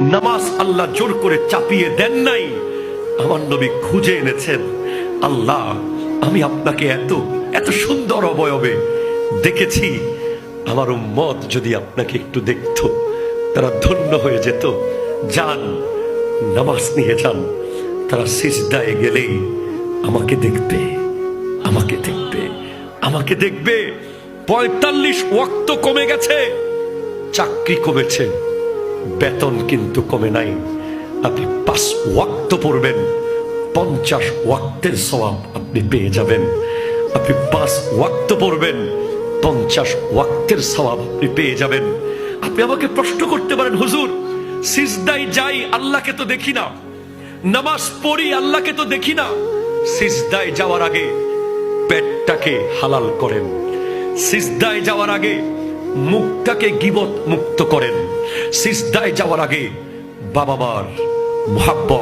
নামাজ আল্লাহ জোর করে চাপিয়ে দেন নাই। আমার নবী খুঁজে এনেছেন, আল্লাহ, আমি আপনাকে এত এত সুন্দর অবয়বে দেখেছি। আমার মত যদি আপনাকে একটু দেখতো, তারা ধন্য হয়ে যেত। যান, নামাজ নিয়ে যান। তারা সিজদায় গেলেই আমাকে দেখবে আমাকে দেখবে আমাকে দেখবে। পঁয়তাল্লিশ ওয়াক্ত কমে গেছে, চাকরি কমেছে। বেতন কিন্তু কমে নাই। আপনি পাঁচ ওয়াক্ত পড়বেন, পঞ্চাশ ওয়াক্তের সওয়াব আপনি পেয়ে যাবেন। আপনি পাঁচ ওয়াক্ত পড়বেন, পঞ্চাশ ওয়াক্তের সওয়াব আপনি পেয়ে যাবেন। আপনি আমাকে প্রশ্ন করতে পারেন, হুজুর সিজদাই যাই আল্লাহকে তো দেখি না, নামাজ পড়ি আল্লাহকে তো দেখি না। সিজদায় যাওয়ার আগে পেটটাকে হালাল করেন। সিজদায় যাওয়ার আগে মুখটাকে গিবত মুক্ত করেন। সিজদায় যাওয়ার আগে বাবা মার মহাব্বত।